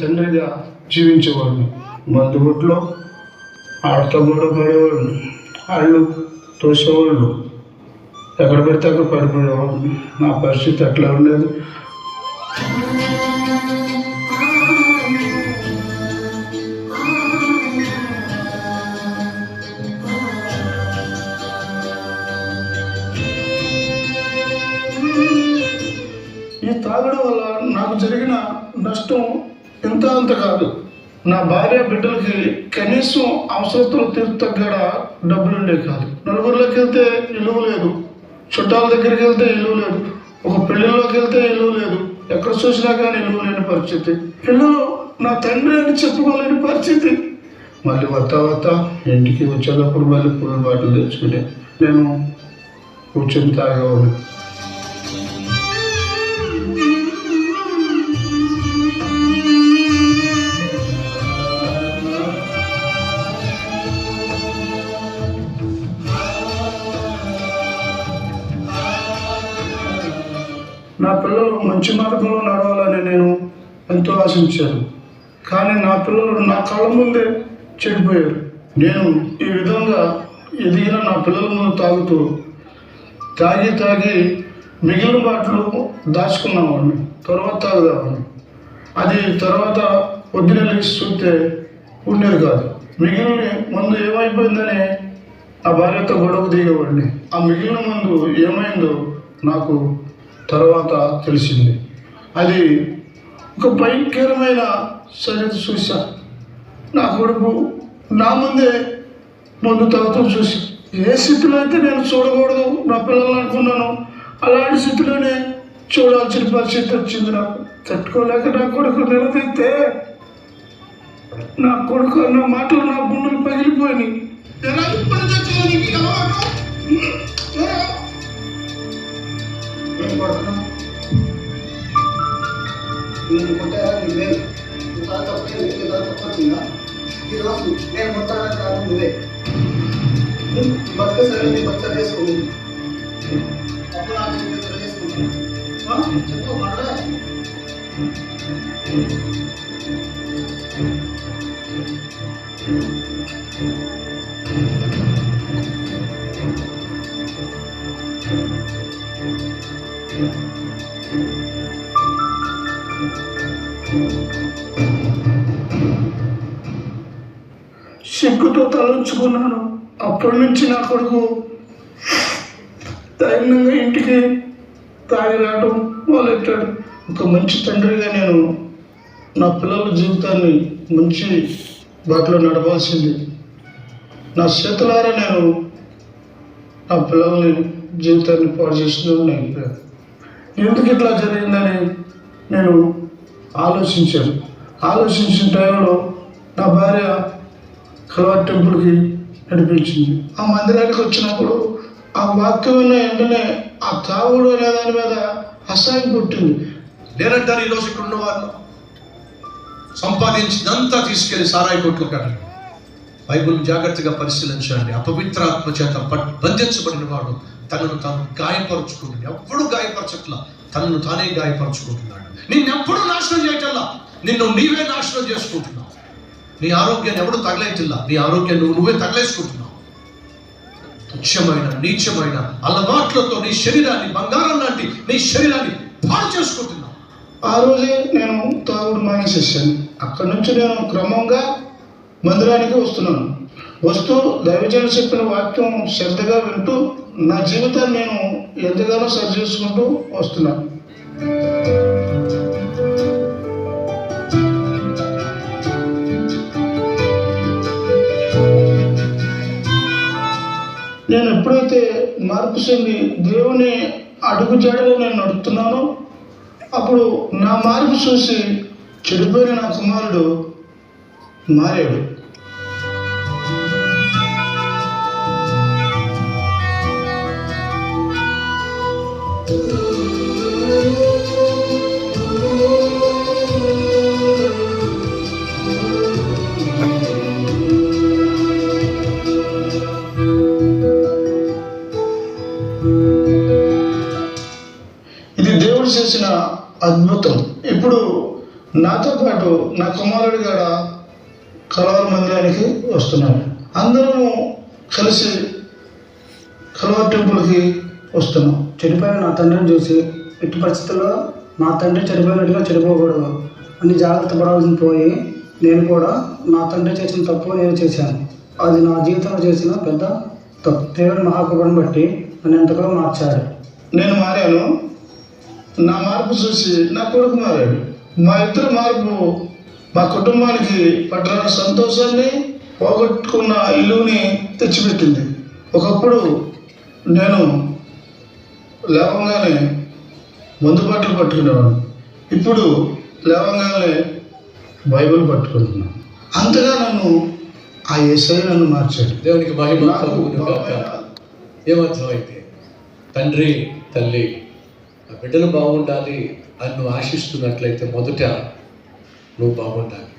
తండ్రిగా జీవించేవాడిని. బంధువుట్లో ఆడతో కూడా పడేవాడిని వాళ్ళు తోసేవాళ్ళు. ఎక్కడ పెడితే అక్కడ పడిపోయేవాడిని. నా పరిస్థితి అట్లా ఉండేది. ఈ తాగడం వల్ల నాకు జరిగిన నష్టం ఇంత అంత కాదు. నా భార్య బిడ్డలకి కనీసం అవసరతలు తీర్చగడ డబ్బులు ఉండే కాదు. నలుగురిలోకి వెళ్తే ఇల్లు లేదు. చుట్టాల దగ్గరికి వెళ్తే ఇల్లు లేదు. ఒక పెళ్ళిలోకి వెళ్తే ఇల్లు లేదు. ఎక్కడ చూసినా కానీ ఇల్లు లేని పరిస్థితి. పిల్లలు నా తండ్రి అని చెప్పుకోలేని పరిస్థితి. మళ్ళీ వస్తా వస్తా ఇంటికి వచ్చేటప్పుడు మళ్ళీ పుల్ల బాటలు తెచ్చుకునే. నేను కూర్చొని తాగేవాడిని. నా పిల్లలు మంచి మార్గంలో నడవాలని నేను ఎంతో ఆశించాను. కానీ నా పిల్లలు నా కళ్ళ ముందే చెడిపోయారు. నేను ఈ విధంగా ఎదిగిన నా పిల్లల ముందు తాగుతూ తాగి తాగి మిగిలిన బాటలు దాచుకున్నామని తర్వాత తాగుదామని. అది తర్వాత వద్దునే లేచి చూస్తే ఉండేది కాదు. మిగిలిన ముందు ఏమైపోయిందని ఆ భార్యతో గొడవ దిగేవాడిని ఆ మిగిలిన ముందు ఏమైందో నాకు తర్వాత తెలిసింది. అది ఒక భయంకరమైన సంగతి చూశా నా కొడుకు నా ముందే ముందు తాగుతూ చూసి ఏ స్థితిలో అయితే నేను చూడకూడదు నా పిల్లలు అనుకున్నాను అలాంటి స్థితిలోనే చూడాల్సిన పరిస్థితి వచ్చింది నాకు. తట్టుకోలేక నా కొడుకు నిలదీస్తే నా కొడుకు అన్న మాటలు నా గుండెలు పగిలిపోయినాయి. ఎలా ఇప్పుడు తెచ్చావు నేను కొట్టారా నువ్వే నువ్వు తప్పే తప్పొచ్చిందా ఈరోజు నేను కొట్టాలని కాదు నువ్వే నువ్వు సరే నీ బతుక చేసుకోండి అప్పుడు నాకు చేసుకుంటాను చెప్పు మాట్లాడ సిగ్గుతో తలంచుకున్నాను. అప్పటి నుంచి నా కొడుకు ధైర్యంగా ఇంటికి తాగి రావడం మొదలెట్టాడు. ఒక మంచి తండ్రిగా నేను నా పిల్లల జీవితాన్ని మంచి బాటలో నడవాల్సింది నా చేతులారా నేను నా పిల్లల్ని జీవితాన్ని పాడు చేస్తున్నాను నేను ఎందుకు ఇట్లా జరిగిందని నేను ఆలోచించాను. ఆలోచించిన టైంలో నా భార్య కలవారి టెంపుల్కి నడిపించింది. ఆ మందిరానికి వచ్చినప్పుడు ఆ వాక్యం ఉన్న వెంటనే ఆ తావుడు అనే దాని మీద అసహ్యం పుట్టింది. నేనంటారు ఈరోజు ఇక్కడ ఉన్న వాళ్ళు సంపాదించినంతా తీసుకెళ్ళి సారాయి కొట్లు కట్టండి బైబుల్ జాగ్రత్తగా పరిశీలించండి. అపవిత్రాత్మ చేత పట్- బంధించబడిన వాడు తనను తాను గాయపరుచుకుంటుంది. ఎప్పుడు గాయపరచట్లా. తనను తానే గాయపరచుకుంటున్నాడు. నిన్నెప్పుడు నాశనం చేయటల్లా. నిన్ను నీవే నాశనం చేసుకుంటున్నావు. నీ ఆరోగ్యాన్ని ఎవడు తగలేటిల్లా నీ ఆరోగ్యాన్ని నువ్వు నువ్వే తగలేసుకుంటున్నావు. తుచ్చమైన నీచమైన అలవాట్లతో నీ శరీరాన్ని బంగారం లాంటి నీ శరీరాన్ని పాడు చేసుకుంటున్నావు. ఆ రోజే నేను తాగుడు మానేసేసాను. అక్కడి నుంచి నేను క్రమంగా మందిరానికి వస్తున్నాను. వస్తూ దైవజన చెప్పిన వాక్యం శ్రద్ధగా వింటూ నా జీవితాన్ని నేను ఎంతగానో సరి చేసుకుంటూ వస్తున్నాను నేను ఎప్పుడైతే మార్పు చెంది దేవుని అడుగు జాడలో నేను నడుపుతున్నానో అప్పుడు నా మార్పు చూసి చెడిపోయిన నా కుమారుడు మారాడు. దేవుడు చేసిన అద్భుతం? ఇప్పుడు నాతో పాటు నా కుమారుడు కూడా కలవర మందిరానికి వస్తున్నాడు అందరము కలిసి కలవర టెంపుల్కి వస్తున్నాం. చెడిపోయిన నా తండ్రిని చూసి ఎట్టి పరిస్థితుల్లో నా తండ్రి చెడిపోయినట్టుగా చెడిపోకూడదు అన్ని జాగ్రత్త పడాల్సి పోయి నేను కూడా నా తండ్రి చేసిన తప్పు నేను చేశాను. అది నా జీవితంలో చేసిన పెద్ద తప్పు. దేవుని మహాకృపను బట్టి నన్ను ఎంతగా మార్చాడు. నేను మారాను. నా మార్పు చూసి నా కొడుకు మారాడు. మా ఇద్దరు మార్పు మా కుటుంబానికి పట్టిన సంతోషాన్ని పోగొట్టుకున్న ఇల్లుని తెచ్చిపెట్టింది. ఒకప్పుడు నేను లేవగానే మందు బట్టలు పట్టుకునేవాడు ఇప్పుడు లేవగానే బైబిల్ పట్టుకుంటున్నాను. అంతగా నన్ను ఆ ఏసై నన్ను మార్చాడు. దేవునికి మహిమ ఏమర్థమైతే? తండ్రి తల్లి ఆ బిడ్డలు బాగుండాలి అని నువ్వు ఆశిస్తున్నట్లయితే మొదట నువ్వు బాగుండాలి.